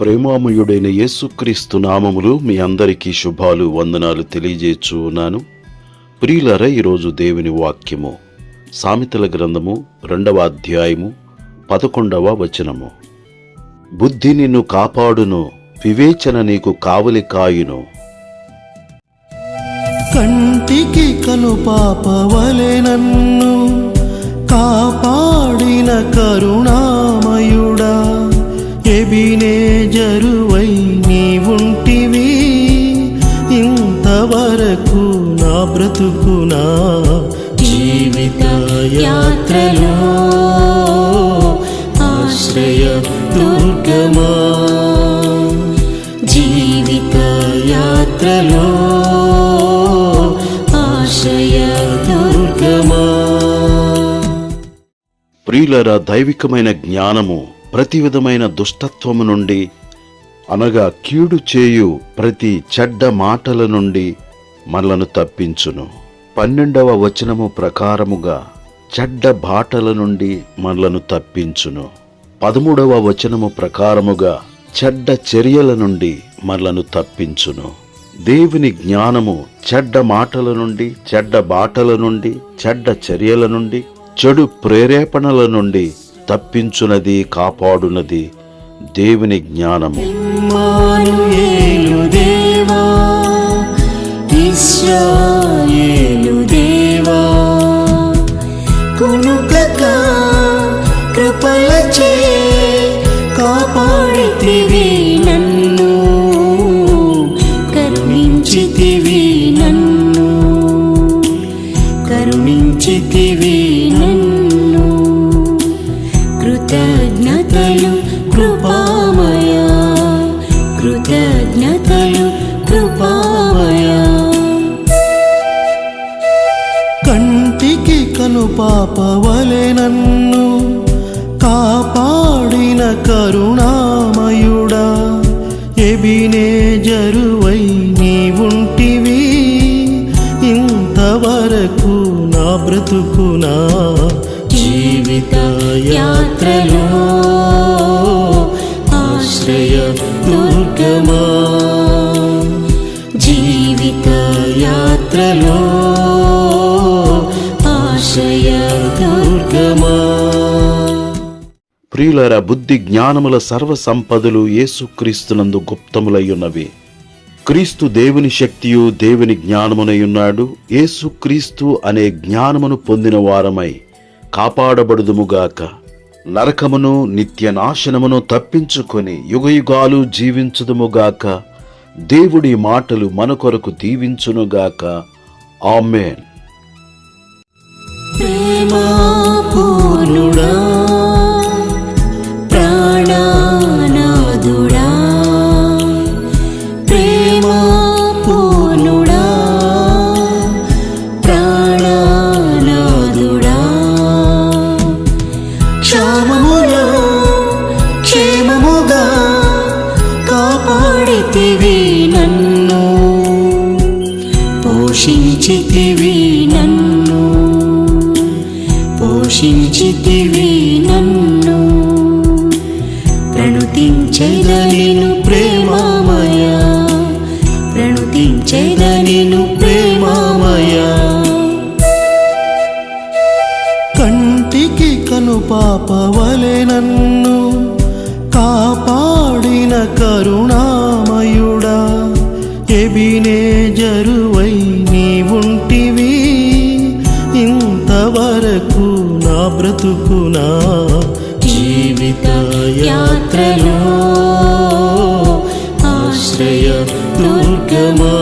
ప్రేమామయుడైన యేసుక్రీస్తు నామములు మీ అందరికీ శుభాలు వందనాలు తెలియజేయచ్చు ఉన్నాను. ప్రియులర ఈరోజు దేవుని వాక్యము సామెతల గ్రంథము రెండవ అధ్యాయము పదకొండవ వచనము. బుద్ధి నిన్ను కాపాడును వివేచన నీకు కావలి కాయును. కంటికి కను పాపవలె నన్ను కాపాడిన కరు నా జీవిత యాత్రలో ఆశ్రయ దుర్గమా? జీవిత యాత్రలో ఆశ్రయ దుర్గమా? ప్రియులర దైవికమైన జ్ఞానము ప్రతి విధమైన దుష్టత్వము నుండి అనగా కీడు చేయు ప్రతి చెడ్డ మాటల నుండి మనలను తప్పించును. పన్నెండవ వచనము ప్రకారముగా చెడ్డ బాటల నుండి మనలను తప్పించును. పదమూడవ వచనము ప్రకారముగా చెడ్డ చర్యల నుండి మనలను తప్పించును. దేవుని జ్ఞానము చెడ్డ మాటల నుండి చెడ్డ బాటల నుండి చెడ్డ చర్యల నుండి చెడు ప్రేరేపణల నుండి తప్పించునది కాపాడునది దేవుని జ్ఞానము. కరుణించితివి నన్ను. కృతజ్ఞతలు కృపామయ. కృతజ్ఞతలు కృపామయ. కంటికి కను పాపవలె నన్ను. కాపాడిన కరుణామయుడా. ఎబినే జరు బ్రతుకునా? జీవిత యాత్రలో ఆశ్రయ దుర్గమా జీవిత యాత్రలో ఆశ్రయ దుర్గమా ప్రియులర బుద్ధి జ్ఞానముల సర్వ సంపదలు యేసుక్రీస్తునందు గుప్తములయ్యున్నవి. క్రీస్తు దేవుని శక్తియు దేవుని జ్ఞానమునయున్నాడు యేసుక్రీస్తు అనే జ్ఞానమును పొందిన వారమై కాపాడబడుదుముగాక నరకమును నిత్య నాశనమును తప్పించుకొని యుగయుగాలు జీవించుదుముగాక దేవుడి మాటలు మన కొరకు దీవించునుగాక ఆమెన్. ప్రేమా పోషించితివి నన్ను. పోషించితివి మార్చుకునా జీవిత యాత్రలో ఆశ్రయ దుర్గమా?